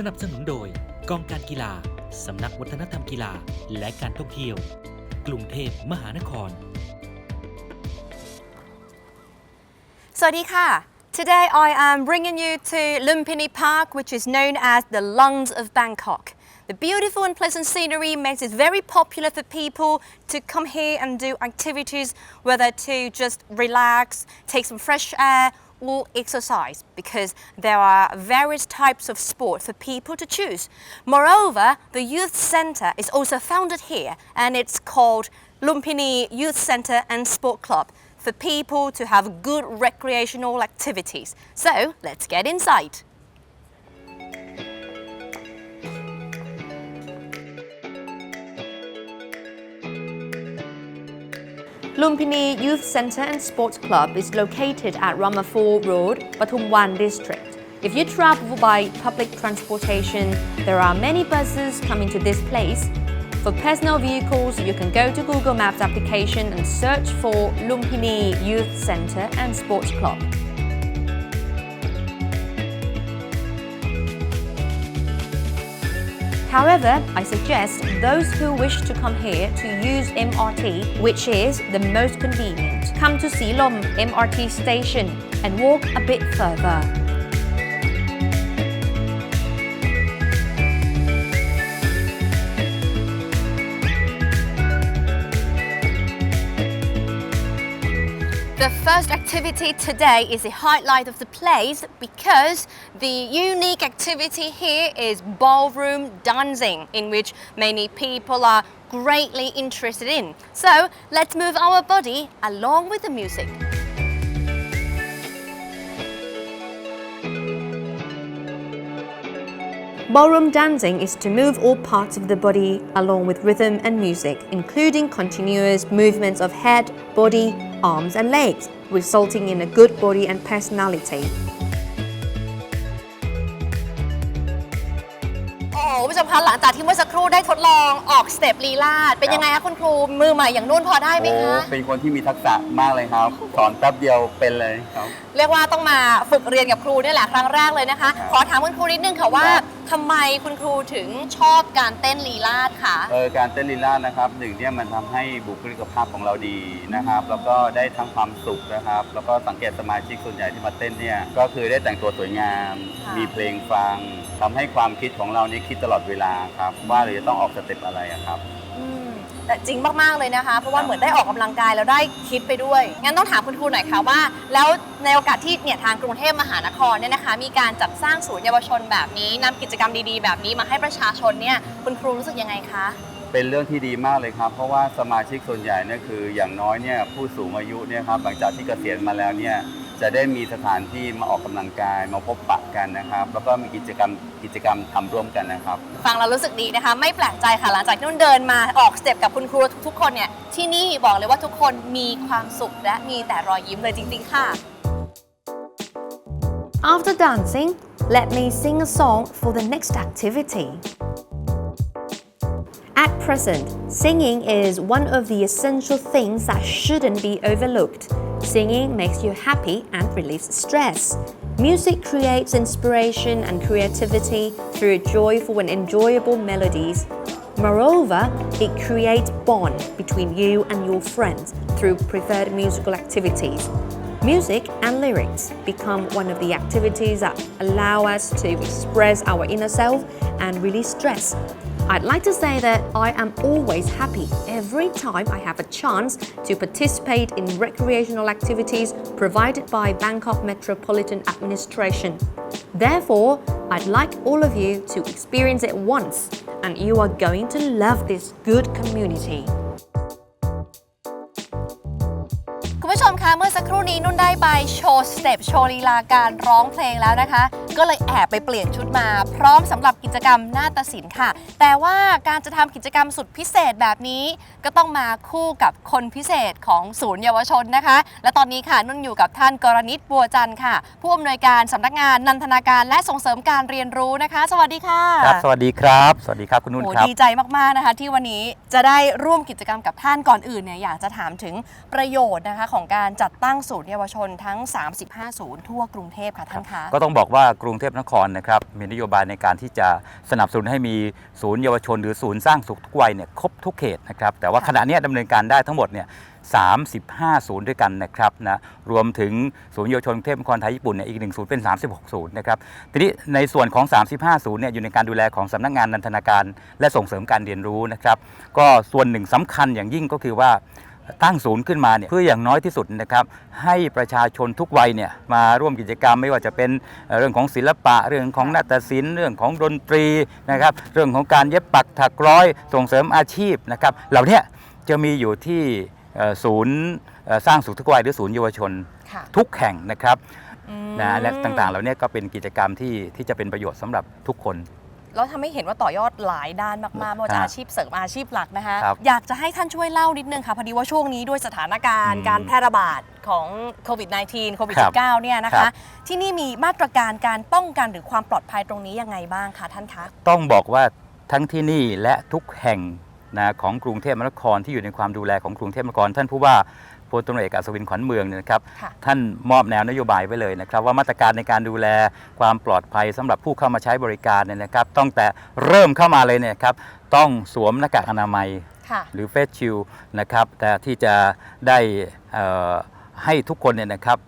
สนับสนุนโดยกองการกีฬา สำนักวัฒนธรรมกีฬา และการท่องเที่ยว กรุงเทพมหานครสวัสดีค่ะ Today I am bringing you to Lumpini Park, which is known as the lungs of Bangkok. The beautiful and pleasant scenery makes it very popular for people to come here and do activities, whether to just relax, take some fresh air, exercise, because there are various types of sport for people to choose. Moreover, the youth center is also founded here, and it's called Lumpini Youth Center and Sport Club for people to have good recreational activities. So let's get inside. Lumpini Youth Center and Sports Club is located at Ramapur Road, Pathumwan district. If you travel by public transportation, there are many buses coming to this place. For personal vehicles, you can go to Google Maps application and search for Lumpini Youth Center and Sports Club. However, I suggest those who wish to come here to use MRT, which is the most convenient. Come to Silom MRT station and walk a bit further. The first activity today is the highlight of the place because the unique activity here is ballroom dancing, in which many people are greatly interested in. So let's move our body along with the music. Ballroom dancing is to move all parts of the body along with rhythm and music, including continuous movements of head, body, arms, and legs, resulting in a good body and personality. โอ้โหผู้ชมคะหลังจากที่เมื่อสักครู่ได้ทดลองออกสเต็ปลีลาดเป็นยังไงคะคุณครูมือใหม่อย่างนุ่นพอได้ไหมโอ้คะ เป็นคนที่มีทักษะมากเลยครับ สอนแป๊บเดียวเป็นเลยครับ เรียกว่าต้องมาฝึกเรียนกับครูนี่แหละครั้งแรกเลยนะคะครับขอถามคุณครูนิดนึงค่ะว่า ครับ ทำไมคุณครูถึงชอบการเต้นลีลาดคะเออการเต้นลีลาดนะครับหนึ่งเนี่ยมันทำให้บุคลิกภาพของเราดีนะครับ แล้วก็ได้ทั้งความสุขนะครับ แล้วก็สังเกตสมาชิกส่วนใหญ่ที่มาเต้นเนี่ยก็คือได้แต่งตัวสวยงามะ มีเพลงฟังทำให้ความคิดของเรานี่คิดตลอดเวลาครับว่าเราจะต้องออกสเต็ปอะไรอะครับอืม แต่จริงมากๆเลยนะคะ เพราะว่าเหมือนได้ออกกำลังกายแล้วได้คิดไปด้วย งั้นต้องถามคุณครูหน่อยค่ะว่า แล้วในโอกาสที่เนี่ยทางกรุงเทพมหานครเนี่ยนะคะ มีการจัดสร้างศูนย์เยาวชนแบบนี้นำกิจกรรมดีๆ แบบนี้มาให้ประชาชนเนี่ยคุณครูรู้สึกยังไงคะเป็นเรื่องที่ดีมากเลยครับ เพราะว่าสมาชิกส่วนใหญ่เนี่ยคืออย่างน้อยเนี่ยผู้สูงอายุเนี่ยครับหลังจากที่เกษียณมาแล้วเนี่ย จะได้มีสถานที่มาออกกำลังกายมาพบปะกันนะครับ แล้วก็มีกิจกรรมกิจกรรมทำร่วมกันนะครับ ฟังเรารู้สึกดีนะคะ ไม่แปลกใจค่ะหลังจากที่นุ่นเดินมาออกสเต็ปกับคุณครูทุกๆคนเนี่ยที่นี่บอกเลยว่าทุกคนมีความสุขและมีแต่รอยยิ้มเลยจริง ๆ ค่ะ After dancing let me sing a song for the next activity At present, singing is one of the essential things that shouldn't be overlooked. Singing makes you happy and relieves stress. Music creates inspiration and creativity through joyful and enjoyable melodies. Moreover, it creates bond between you and your friends through preferred musical activities. Music and lyrics become one of the activities that allow us to express our inner self and release stress. I'd like to say that I am always happy every time I have a chance to participate in recreational activities provided by Bangkok Metropolitan Administration. Therefore, I'd like all of you to experience it once, and you are going to love this good community. คุณผู้ชมคะเมื่อสักครู่นี้นุ่นได้ไปโชว์สเต็ปโชว์ลีลาการร้องเพลงแล้วนะคะ ก็เลยแอบไปเปลี่ยนชุดมา พร้อมสำหรับกิจกรรมนาฏศิลป์ค่ะ แต่ว่าการจะทำกิจกรรมสุดพิเศษแบบนี้ ก็ต้องมาคู่กับคนพิเศษของศูนย์เยาวชนนะคะ และตอนนี้ค่ะนุ่นอยู่กับท่านกรณิตบัวจันทร์ค่ะ ผู้อำนวยการสำนักงานนันทนาการและส่งเสริมการเรียนรู้นะคะ สวัสดีค่ะครับสวัสดีครับ สวัสดีครับคุณนุ่นโอ้ครับ ดีใจมากๆนะคะ ที่วันนี้จะได้ร่วมกิจกรรมกับท่านก่อนอื่นเนี่ยอยากจะถามถึงประโยชน์นะคะ ของการจัดตั้งศูนย์เยาวชนทั้ง 35 ศูนย์ทั่วกรุงเทพค่ะท่านคะ ก็ต้องบอกว่ากกรุงเทพนครนะครับมีนโยบายในการที่จะสนับสนุนให้มีศูนย์เยาวชน หรือศูนย์สร้างสุขทุกวัยเนี่ยครบทุกเขตนะครับแต่ว่าขณะนี้ดำเนินการได้ทั้งหมดเนี่ย35 ศูนย์ด้วยกันนะครับนะรวมถึงศูนย์เยาวชนกรุงเทพนครไทยญี่ปุ่นเนี่ยอีกหนึ่งศูนย์เป็น 36 ศูนย์นะครับทีนี้ในส่วนของ 35 ศูนย์เนี่ยอยู่ในการดูแลของสำนักงานนันทนาการ และส่งเสริมการเรียนรู้นะครับก็ส่วนหนึ่งสำคัญอย่างยิ่งก็คือว่า ตั้งศูนย์ขึ้นมาเนี่ยเพื่ออย่างน้อยที่สุดนะครับให้ประชาชนทุกวัยเนี่ยมาร่วมกิจกรรมไม่ว่าจะเป็นเอ่อเรื่องของศิลปะ เรื่องของนาฏศิลป์เรื่องของดนตรีนะครับเรื่องของการเย็บปักถักร้อยส่งเสริมอาชีพนะครับเหล่าเนี้ยจะมีอยู่ที่เอ่อศูนย์เอ่อสร้างสุขทุกวัยหรือศูนย์เยาวชนค่ะทุกแห่งนะครับอืมนะและต่างๆเหล่านี้ก็เป็นกิจกรรมที่ที่จะเป็นประโยชน์สำหรับทุกคน แล้วทำให้เห็นว่าต่อยอดหลายด้านมากๆไม่ว่าจะครับอาชีพเสริมอาชีพหลักนะคะครับอยากจะให้ท่านช่วยเล่านิดนึงค่ะพอดีว่าช่วงนี้ด้วยสถานการณ์อืมการแพร่ระบาดของโควิด -19 โควิด ครับ -19 เนี่ยนะครัคะ บ ที่นี่มีมาตรการการป้องกันหรือความปลอดภัยตรงนี้ยังไงบ้างคะท่านคะ ต้องบอกว่าทั้งที่นี่และทุกแห่งนะของกรุงเทพมหานครที่อยู่ในความดูแลของกรุงเทพมหานคร ท่านผู้ว่าพ ลตำรวจเอกอัศวินขวัญเมืองเนี่ยนะครับค่ะท่านมอบแนวนโยบายไว้เลยนะครับ ว่ามาตรการในการดูแลความปลอดภัยสำหรับผู้เข้ามาใช้บริการเนี่ยนะครับตั้งแต่เริ่มเข้ามาเลยเนี่ยครับต้องสวมหน้ากากอนามัยค่ะหรือเฟสชิลนะครับแต่ที่จะได้เอ่อให้ทุกคนเนี่ยนะครับ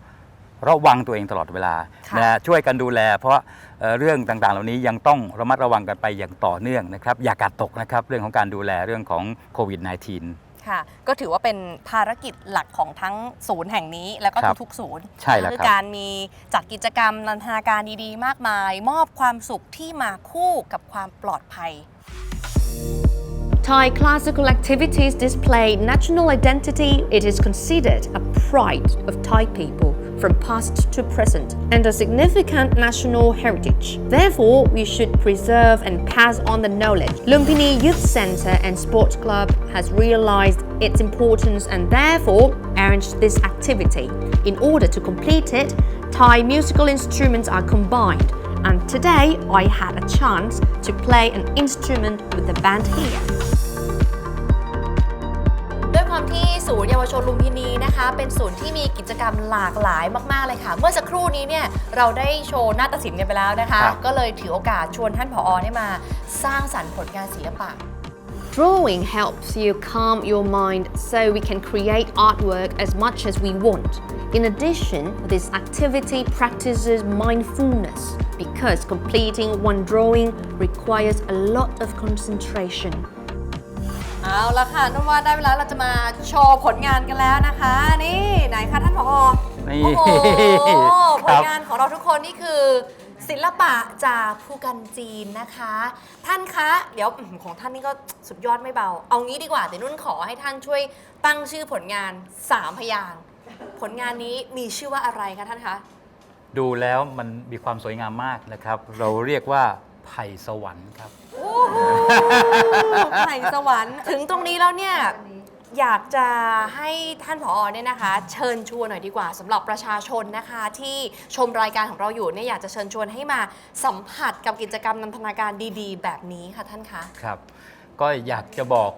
ระวังตัวเองตลอดเวลาค่ะนะช่วยกันดูแล เพราะเอ่อเรื่องต่างๆ เหล่านี้ยังต้องระมัดระวังกันไปอย่างต่อเนื่องนะครับ อย่ากาดตกนะครับ เรื่องของการดูแลเรื่องของโควิด -19 ค่ะ ก็ถือว่าเป็นภารกิจหลักของทั้งศูนย์แห่งนี้แล้วก็ครับทุกๆศูนย์ใช่แล้วคือครับการมีจัดกิจกรรมนันทนาการดีๆ มากมาย มอบความสุขที่มาคู่กับความปลอดภัย Thai classical activities display national identity. It is considered a pride of Thai people from past to present and a significant national heritage. Therefore, we should preserve and pass on the knowledge. Lumpini Youth Center and Sports Club has realized its importance and therefore arranged this activity. In order to complete it, Thai musical instruments are combined and today I had a chance to play an instrument with the band here. ศูนย์เยาวชนลุมพินีนะคะ เป็นศูนย์ที่มีกิจกรรมหลากหลายมาก ๆ เลยค่ะ เมื่อสักครู่นี้เนี่ยเราได้โชว์นาฏศิลป์กันไปแล้วนะคะครับก็เลยถือโอกาสชวนท่านผอเนี่ยมาสร้างสรรค์ผลงานศิลปะ Drawing helps you calm your mind so we can create artwork as much as we want. In addition, this activity practices mindfulness because completing one drawing requires a lot of concentration. เอาละค่ะนุ่นว่าได้เวลาเราจะมาโชว์ผลงานกันแล้วนะคะ นี่ไหนคะท่านผอนี่โอ้โหคผรัลบงานของเราทุกคนนี่คือ ศิลปะจากผู้กันจีนนะคะ ท่านคะ เดี๋ยวอื้อหือของท่านนี่ก็สุดยอดไม่เบา เอางี้ดีกว่าเดี๋ยวนุ่นขอให้ท่านช่วยตั้งชื่อผลงาน3พยางค์ผลงานนี้มีชื่อว่าอะไรคะท่านคะ ดูแล้วมันมีความสวยงามมากนะครับ เราเรียกว่า ไผ่สวรรค์ครับ โอ้โหไผ่สวรรค์ถึงตรงนี้แล้วเนี่ย อยากจะให้ท่านผอเนี่ยนะคะ เชิญชวนหน่อยดีกว่าสำหรับประชาชนนะคะ ที่ชมรายการของเราอยู่เนี่ยอยากจะเชิญชวนให้มาสัมผัสกับกิจกรรมนันทนาการดีๆ แบบนี้ค่ะท่านคะครับ ก็อยากจะบอก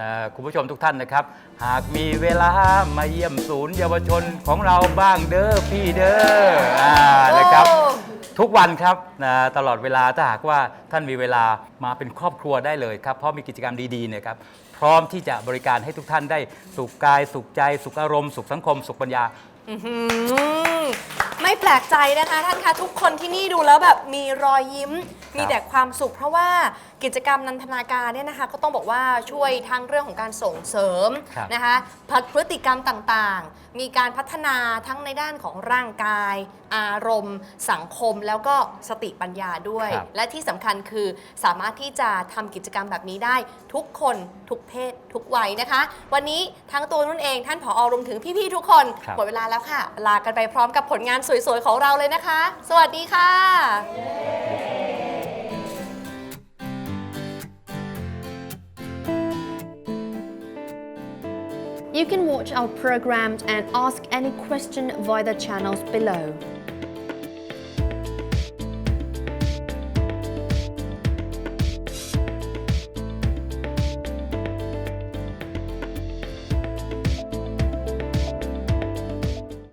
นะคุณผู้ชมทุกท่านนะครับ หากมีเวลามาเยี่ยมศูนย์เยาวชนของเราบ้างเด้อพี่เด้ออ่านะครับ โอ้ ทุกวันครับนะตลอดเวลาถ้าหากว่าท่านมีเวลามาเป็นครอบครัวได้เลยครับ เพราะมีกิจกรรมดีๆเนี่ยครับพร้อมที่จะบริการให้ทุกท่านได้สุขกาย สุขใจ สุขอารมณ์ สุขสังคม สุขปัญญา อื้อหือไม่แปลกใจนะคะท่านคะ ทุกคนที่นี่ดูแล้วแบบมีรอยยิ้ม มีแต่ความสุข เพราะว่ากิจกรรมนันทนาการเนี่ยนะคะก็ต้องบอกว่าช่วยทั้งเรื่องของการส่งเสริมครับนะคะพฤติกรรมต่างๆ มีการพัฒนาทั้งในด้านของร่างกาย อารมณ์ สังคมแล้วก็สติปัญญาด้วย ครับ และที่สำคัญคือสามารถที่จะทำกิจกรรมแบบนี้ได้ทุกคนทุกเพศทุกวัยนะคะ วันนี้ทั้งตัวนุ่นเองท่านผอรวมถึงพี่ๆทุกคนครับ หมดเวลาแล้วค่ะ ลากันไปพร้อมกับผลงานสวยๆของเราเลยนะคะ สวัสดีค่ะ You can watch our programs and ask any question via the channels below.